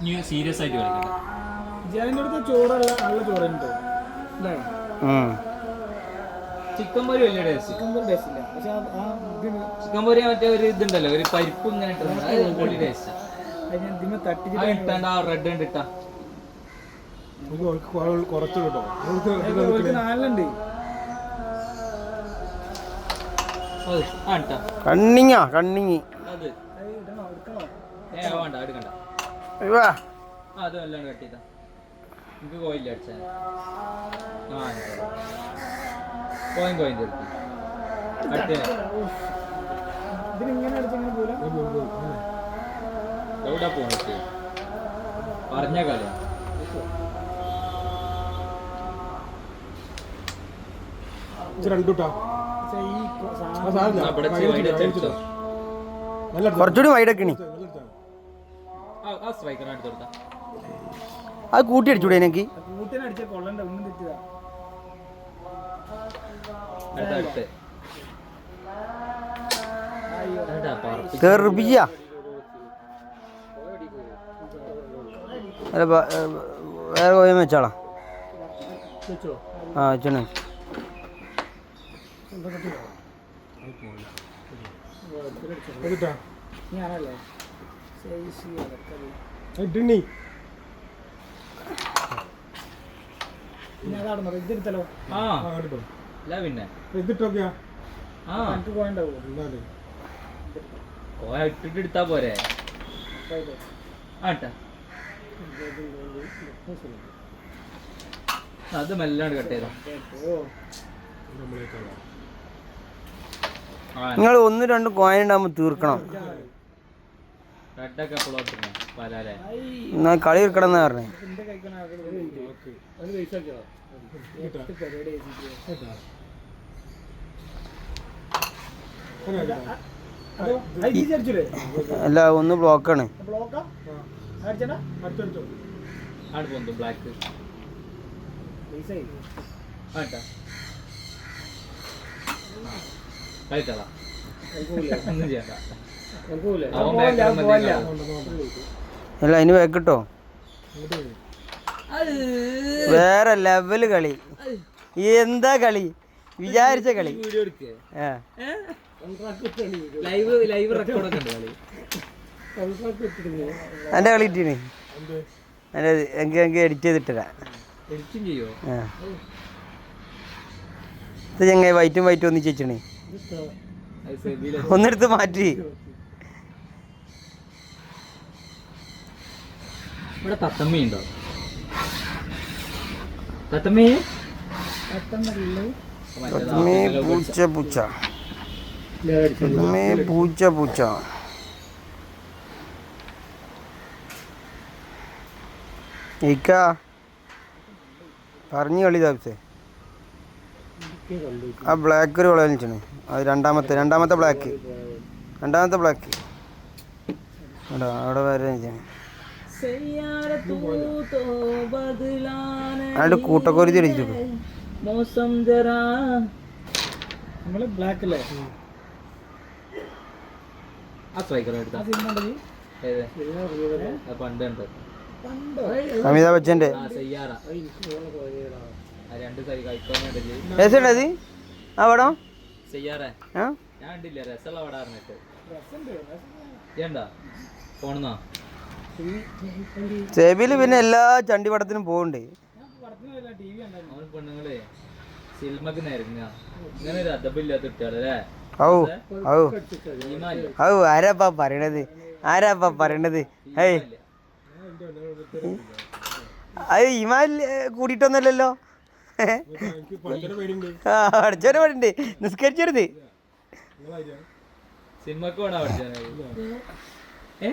ഇനി സീരിയസ് ആയിട്ട് കളിക്കണം ജയന്റെ അടുത്ത് ചോറല്ല നല്ല ചോറുണ്ടോ അല്ലേ ചിക്കൻ പൊരി വലിയ ടേസ്റ്റ് ചിക്കൻ ടേസ്റ്റ് ഇല്ല പക്ഷെ ആ ആ ഇതിന് ചിക്കൻ പൊരി മറ്റേ ഒരു ഇതുണ്ടല്ലോ ഒരു പരിപ്പ് ഇങ്ങനെ അത് ടേസ്റ്റ് അത് ഞാൻ ഇതിമേ ആ തട്ടിച്ചിട്ട് ഇട്ടാണ്ട് ആ റെഡ് ഉണ്ട് ഇട്ടാ കുറച്ച് കേട്ടോ നാലുണ്ട് കണ്ണിങ്ങാ പോണിട്ട് പറഞ്ഞ കളി. രണ്ടുട്ടാ. വെച്ച് കുറച്ചുകൂടി വൈഡ് കൊടുത്താ അത് കൂട്ടി അടിച്ചൂടെ എനിക്ക് ഏ, വേറെ കോയം വെച്ചാളാ. ആ എന്നിട്ടാ ഞാനല്ലേ? ഇതെടുത്തല്ലോ. പിന്നെ. ഇതിട്ടൊക്കെയാ എനിക്ക് പോയിണ്ടാവോ കോയ ഇട്ടിട്ട് എടുത്താ പോരെ. അത് മെല്ലാണ് കട്ട് ചെയ്തോ. നിങ്ങൾ ഒന്ന് രണ്ട് കോയിൻ ഉണ്ടാകുമ്പോൾ തീർക്കണം. എന്നാ കളി തീർക്കണം എന്നാ പറഞ്ഞേ. അല്ല ഒന്ന് ബ്ലോക്കാണ് ബ്ലോക്കാ അടിച്ചടാ അടുത്തടുത്തോ ആണ് പോകുന്നത് ബ്ലാക്ക് പൈസ ആ ഇട്ടാ ഒന്നും ചെയ്യണ്ട. അവൻ മതി അല്ല അതിന് വെക്കിട്ടോ വേറെ ലെവൽ കളി. എന്താ കളി? വിചാരിച്ച കളി. വീഡിയോ എടുക്കേ. ആ. ലൈവ് ലൈവ് റെക്കോർഡ് ഒക്കെ ഉണ്ട് കളി. എന്റെ കളി ഇട്ടീന് എന്റെ എനിക്ക് എനിക്ക് എഡിറ്റ് ആ. ഇത് ഞങ്ങൾ വൈറ്റും വൈറ്റും ഒന്നിച്ച് വെച്ചിണേ ഒന്നെടുത്ത് മാറ്റി. ഇവിടെ തത്തമ്മയുണ്ടോ തത്തമ്മേ? മേ പൂച്ച പൂച്ച. മേ പൂച്ച പൂച്ച. ഇക്ക. പറഞ്ഞു കളി താപ്സേ ആ ബ്ലാക്ക് ഒരു വളനിച്ചാണ് അത് രണ്ടാമത്തെ രണ്ടാമത്തെ ബ്ലാക്ക് രണ്ടാമത്തെ ബ്ലാക്ക് അവിടെ അവിടെ വരെ അയാളുടെ കൂട്ടക്കോരി തിരിച്ചു മോസം നമ്മൾ ബ്ലാക്ക് അല്ലേ? ആ സ്ട്രൈക്കർ എടുത്താ. പണ്ട് അമിതാഭ് ബച്ചന്റെ സയ്യാറ ആ രണ്ട് സൈ കൈക്കോന്നുണ്ട് രസമുണ്ട് അത്? ആ പടം? സെബിയിൽ പിന്നെ എല്ലാ ചണ്ടി പടത്തിനും പോകുന്നുണ്ട് പെണ്ണുങ്ങളെ നിരങ്ങ. ഇങ്ങനെ ഒരു കുട്ടികളല്ലേ ഔ ഔ. ഔ ആരാപ്പാ പറയണത്? ആരാപ്പാ പറയണത്? ഏയ് അത് ഇമാൽ കൂടിയിട്ടൊന്നല്ലല്ലോ അടിച്ചോനെ പാടുണ്ട് നിസ്കരിച്ചരുത്. സിനിമക്ക് വേണം പഠിച്ചാൽ ഏ?